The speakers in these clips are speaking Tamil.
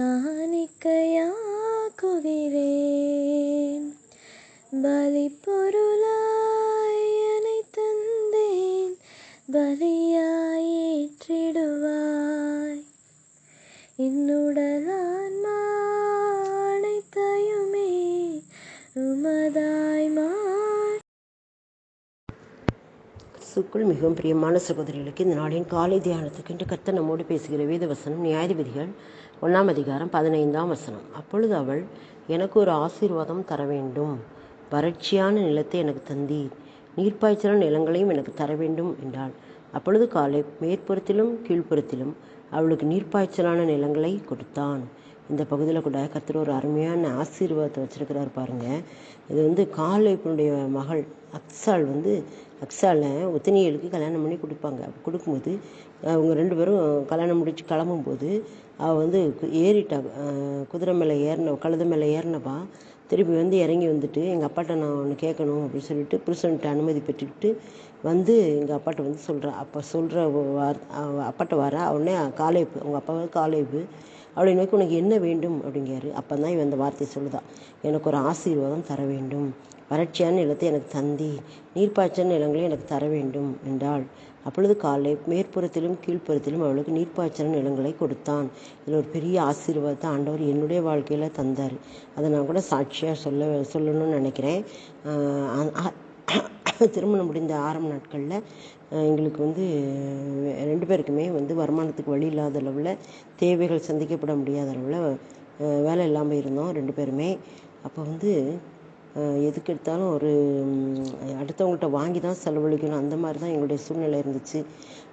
காணிக்கையாக்குகிறேன் காணிக்கையாக்குகிறேன் பலி பொருளாயனை தந்தேன். பலியாய் ஏற்றிடுவாய் என்னுடலான்மா உமதாய் மா சுக்குள் மிகவும் பிரியமான சகோதரிகளுக்கு இந்த நாளின் காலை தியானத்துக்கு என்று கத்த நம்மோடு பேசுகிற வேத வசனம் நியாயாதிபதிகள் ஒன்றாம் அதிகாரம் பதினைந்தாம் வசனம். அப்பொழுது அவள் எனக்கு ஒரு ஆசீர்வாதம் தர வேண்டும். வறட்சியான நிலத்தை எனக்கு தந்தீர். நீர்ப்பாய்ச்சலான நிலங்களையும் எனக்கு தர வேண்டும் என்றாள். அப்பொழுது காலை மேற்புறத்திலும் கீழ்ப்புறத்திலும் அவளுக்கு நீர்ப்பாய்ச்சலான நிலங்களை கொடுத்தான். இந்த பகுதியில் கூட கர்த்தர் ஒரு அருமையான ஆசீர்வாதத்தை வச்சுருக்கிறார் பாருங்கள் இது வந்து காலைப்பினுடைய மகள் அக்சால் வந்து அக்ஸாலை ஒத்தினியலுக்கு கல்யாணம் பண்ணி கொடுப்பாங்க. கொடுக்கும்போது அவங்க ரெண்டு பேரும் கல்யாணம் முடித்து கிளம்பும்போது அவள் வந்து கு- ஏறிட்டா. குதிரை மேலே ஏறின கழுத மேலே ஏறினப்பா. திருப்பி வந்து இறங்கி வந்துட்டு எங்கள் அப்பாட்ட நான் ஒன்று கேட்கணும் அப்படின்னு சொல்லிட்டு புருஷன்கிட்ட அனுமதி பெற்றுக்கிட்டு வந்து எங்கள் அப்பாட்ட வந்து சொல்கிறா அப்போ சொல்கிற வார் அவ அப்பாட்ட வர உடனே காலேப்பு உங்கள் அப்பா காலேப்பு அப்படி நோக்கி உனக்கு என்ன வேண்டும்? அப்படிங்கிறாரு. அப்போ தான் இவன் அந்த வார்த்தையை சொல்லுதா. எனக்கு ஒரு ஆசீர்வாதம் தர வேண்டும். வறட்சியான நிலத்தை எனக்கு தந்தி நீர்ப்பாய்ச்சல் நிலங்களை எனக்கு தர வேண்டும் என்றாள். அப்பொழுது காலை மேற்புறத்திலும் கீழ்ப்புறத்திலும் அவளுக்கு நீர்ப்பாய்ச்சல் நிலங்களை கொடுத்தான். இதில் ஒரு பெரிய ஆசீர்வாதத்தை ஆண்டவர் என்னுடைய வாழ்க்கையில் தந்தார். அதை நான் கூட சாட்சியாக சொல்ல சொல்லணும்னு நினைக்கிறேன். திருமணம் முடிந்த ஆரம்ப நாட்களில் எங்களுக்கு வந்து ரெண்டு பேருக்குமே வந்து வருமானத்துக்கு வழி இல்லாத அளவில் தேவைகள் சந்திக்கப்பட முடியாத அளவில் வேலை இல்லாமல் இருந்தோம் ரெண்டு பேருமே. அப்போ வந்து எதுக்கு எடுத்தாலும் ஒரு அடுத்தவங்கள்ட்ட வாங்கி தான் செலவழிக்கணும். அந்த மாதிரி தான் எங்களுடைய சூழ்நிலை இருந்துச்சு.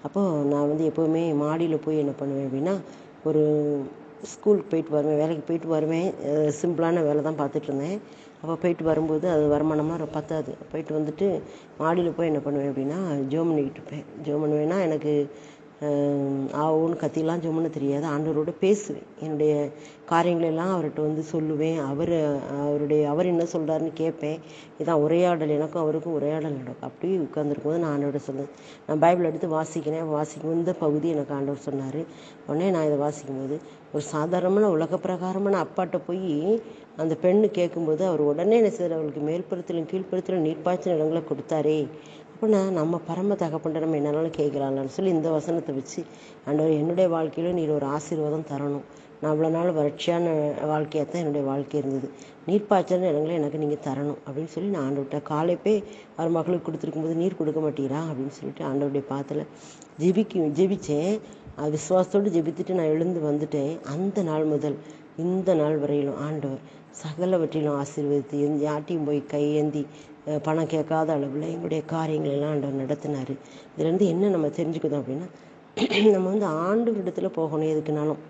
அப்போது நான் வந்து எப்போவுமே மாடியில் போய் என்ன பண்ணுவேன் அப்படின்னா ஒரு ஸ்கூலுக்கு போயிட்டு வருவேன். வேலைக்கு போயிட்டு வருவேன். சிம்பிளான வேலை தான் பார்த்துட்டு இருந்தேன். அப்போ போயிட்டு வரும்போது அது வருமானமாக பத்தாது. போயிட்டு வந்துட்டு மாடியில் போய் என்ன பண்ணுவேன் அப்படின்னா ஜோம் பண்ணிக்கிட்டு இருப்பேன். ஜோம் பண்ணுவேன்னா எனக்கு ஆவுன்னு கத்திலாம் ஜோம்னு தெரியாது. ஆண்டவரோட பேசுவேன். என்னுடைய காரியங்களெல்லாம் அவர்கிட்ட வந்து சொல்லுவேன். அவர் அவருடைய அவர் என்ன சொல்கிறாருன்னு கேட்பேன். இதான் உரையாடல் எனக்கும் அவருக்கும் உரையாடல் நடக்கும். அப்படியே உட்காந்துருக்கும் போது நான் ஆண்டோட சொன்னேன் நான் பைபிள் எடுத்து வாசிக்கிறேன். வாசிக்கும் இந்த பகுதி எனக்கு ஆண்டவர் சொன்னார். உடனே நான் இதை வாசிக்கும் போது ஒரு சாதாரணமான உலக பிரகாரமான அப்பாட்ட போய் அந்த பெண்ணு கேட்கும்போது அவர் உடனே என்ன செய்தார்? அவளுக்கு மேல்புறத்திலும் கீழ்ப்புறத்திலும் நீர்ப்பாய்ச்சல் இடங்களை கொடுத்தாரே. அப்படின்னா நம்ம பரம தகப்பன்ட்ட நம்ம என்னென்னாலும் கேட்கலாம்னு சொல்லி இந்த வசனத்தை வச்சு ஆண்டவர் என்னுடைய வாழ்க்கையில நீர் ஒரு ஆசீர்வாதம் தரணும். நான் அவ்வளோ நாள் வறட்சியான வாழ்க்கையாக தான் என்னுடைய வாழ்க்கை இருந்தது. நீர்ப்பாய்ச்சல் இடங்களை எனக்கு நீங்கள் தரணும் அப்படின்னு சொல்லி நான் ஆண்டவர்கிட்ட போய் அவர் மகளுக்கு கொடுத்துருக்கும் போது நீர் கொடுக்க மாட்டீரா அப்படின்னு சொல்லிட்டு ஆண்டவருடைய பாத்தில் ஜெபிக்க ஜெபித்தேன் அது விசுவாசத்தோடு ஜெபித்துட்டு நான் எழுந்து வந்துட்டேன். அந்த நாள் முதல் இந்த நாள் வரையிலும் ஆண்டவர் சகலவற்றிலும் ஆசீர்வதித்து எந்த யார்ட்டையும் போய் கையேந்தி பணம் கேட்காத அளவில் எங்களுடைய காரியங்கள் எல்லாம் ஆண்டவர் நடத்தினார். இதுலேருந்து என்ன நம்ம தெரிஞ்சுக்கணும் அப்படின்னா நம்ம வந்து ஆண்டு இடத்துல போகணும் எதுக்குனாலும்.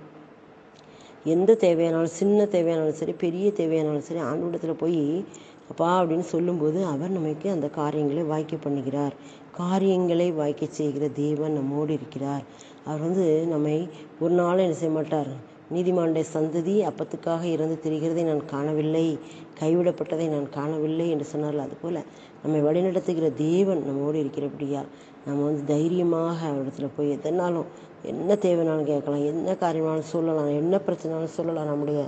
எந்த தேவையானாலும் சின்ன தேவையானாலும் சரி பெரிய தேவையானாலும் சரி ஆண்டவரிடத்தில் போய் அப்பா அப்படின்னு சொல்லும்போது அவர் நமக்கு அந்த காரியங்களை வாய்க்க பண்ணுகிறார். காரியங்களை வாய்க்க செய்கிற தேவன் நம்மோடு இருக்கிறார். அவர் வந்து நம்மை ஒரு நாளும் என்ன செய்ய மாட்டார். நீதிமானுடைய சந்ததி அப்பத்துக்காக இறந்து திரிகிறதை நான் காணவில்லை கைவிடப்பட்டதை நான் காணவில்லை என்று சொன்னார்கள். அதுபோல் நம்மை வழிநடத்துகிற தேவன் நம்மோடு இருக்கிறபடியா நம்ம வந்து தைரியமாக அவரிடத்துல போய் எதனாலும் என்ன தேவைனாலும் கேட்கலாம் என்ன காரியமானாலும் சொல்லலாம் என்ன பிரச்சனைனாலும் சொல்லலாம். நம்முடைய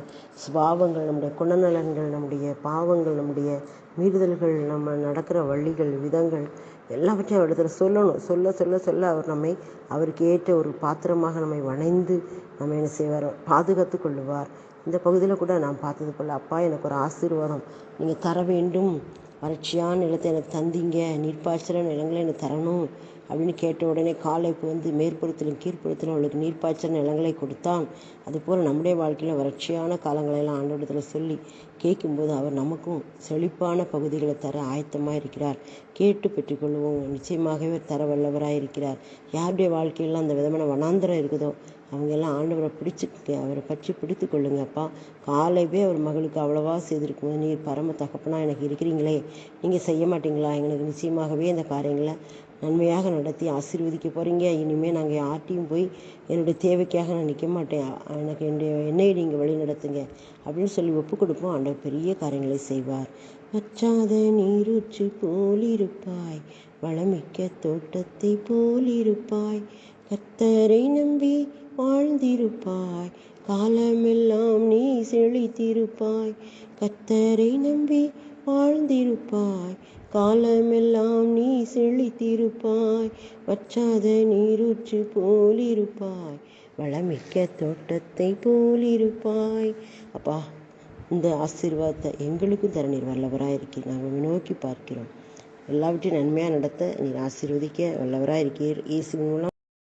சுபாவங்கள் நம்முடைய குணநலன்கள் நம்முடைய பாவங்கள் நம்முடைய மீறுதல்கள் நம்ம நடக்கிற வழிகள் விதங்கள் எல்லாவற்றையும் அவரிடத்துல சொல்லணும். சொல்ல சொல்ல சொல்ல அவர் நம்மை அவருக்கு ஏற்ற ஒரு பாத்திரமாக நம்மை வணைந்து நம்ம என்ன செய்வார்? பாதுகாத்து கொள்ளுவார். இந்த பகுதியில் கூட நான் பார்த்தது போல் அப்பா எனக்கு ஒரு ஆசீர்வாதம். நீங்கள் தர வேண்டும். வறட்சியான நிலத்தை எனக்கு தந்தீங்க. நீர்ப்பாய்ச்சல நிலங்களை எனக்கு தரணும் அப்படின்னு கேட்ட உடனே காலை வந்து மேற்புறத்திலும் கீழ்ப்புறத்திலும் அவளுக்கு நீர்ப்பாய்ச்சல் நிலங்களை கொடுத்தான். அதுபோல் நம்முடைய வாழ்க்கையில் வறட்சியான காலங்களெல்லாம் ஆண்டோடத்தில் சொல்லி கேட்கும்போது அவர் நமக்கும் செழிப்பான பகுதிகளை தர ஆயத்தமாக இருக்கிறார். கேட்டு பெற்றுக்கொள்வோம். நிச்சயமாகவே தர வல்லவராக இருக்கிறார். யாருடைய வாழ்க்கையெல்லாம் அந்த விதமான வனாந்தரம் இருக்குதோ அவங்க எல்லாம் ஆண்டவரை பிடிச்சி அவரை பற்றி பிடித்து கொள்ளுங்கப்பா. காலைவே அவர் மகளுக்கு அவ்வளவா செய்திருக்கும் நீர் பரம தகப்பனா எனக்கு இருக்கிறீங்களே. நீங்கள் செய்ய மாட்டீங்களா? எங்களுக்கு நிச்சயமாகவே இந்த காரியங்களை நன்மையாக நடத்தி ஆசீர்வதிக்க போகிறீங்க இனிமேல் நாங்கள் யார்ட்டையும் போய் என்னுடைய தேவைக்காக நான் நிற்க மாட்டேன். எனக்கு என்னுடைய என்னை நீங்கள் வழி நடத்துங்க அப்படின்னு சொல்லி ஒப்பு கொடுப்போம். ஆண்டவர் பெரிய காரியங்களை செய்வார். வற்றாத நீரூற்று போலிருப்பாய். வளமிக்க தோட்டத்தை போலிருப்பாய். கத்தரை நம்பி வாழ்ந்திருப்பாய். காலமெல்லாம் நீ செழித்திருப்பாய். கத்தரை நம்பி வாழ்ந்திருப்பாய். காலமெல்லாம் நீ செழித்திருப்பாய். வற்றாத நீரூற்று போலிருப்பாய். வளமிக்க தோட்டத்தை போலிருப்பாய். அப்பா இந்த ஆசீர்வாதத்தை எங்களுக்கும் தர நீர் வல்லவராக இருக்கிறீர் நாங்கள் நோக்கி பார்க்கிறோம். எல்லாவற்றையும் நன்மையாக நடத்த நீர் ஆசீர்வதிக்க வல்லவராக இருக்கீர். இயேசு மூலம்